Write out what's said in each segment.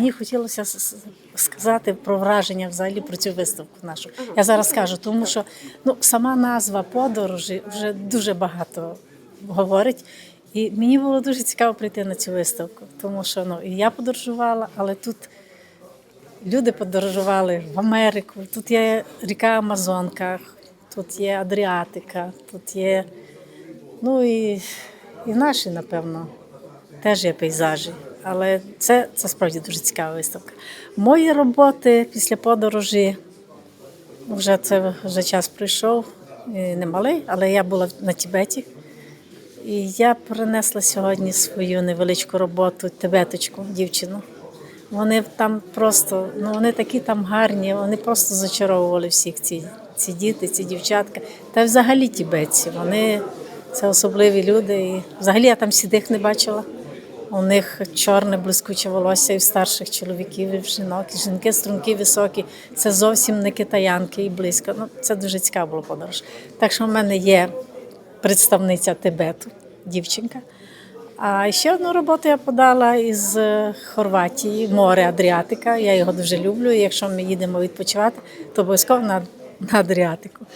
мені хотілося сказати про враження взагалі про цю виставку нашу. Я зараз скажу, тому що ну, сама назва подорожі вже дуже багато говорить. І мені було дуже цікаво прийти на цю виставку, тому що ну, і я подорожувала, але тут люди подорожували в Америку. Тут є ріка Амазонка, тут є Адріатика, тут є, ну і, і наші, напевно, теж є пейзажі. Але це, це справді дуже цікава виставка. Мої роботи після подорожі вже це вже час прийшов, і не малий, але я була на Тібеті. І я принесла сьогодні свою невеличку роботу, тибеточку, дівчину. Вони там просто, ну вони такі там гарні, вони просто зачаровували всіх ці, ці діти, ці дівчатка. Та взагалі тібетці. Вони це особливі люди. І взагалі я там сідих не бачила. У них чорне блискуче волосся і в старших чоловіків, і в жінок, і жінки струнки високі. Це зовсім не китаянки і близько. Ну, це дуже цікаво було подорож. Так що в мене є представниця Тибету, дівчинка. А ще одну роботу я подала із е, Хорватії, море Адріатика. Я його дуже люблю. І якщо ми їдемо відпочивати, то обов'язково на, на Адріатику.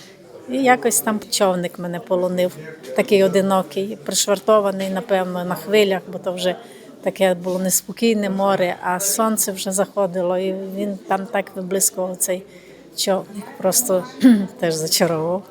І якось там човник мене полонив, такий одинокий, пришвартований, напевно, на хвилях, бо то вже таке було неспокійне море, а сонце вже заходило, і він там так виблискував цей човник. Просто теж зачаровував.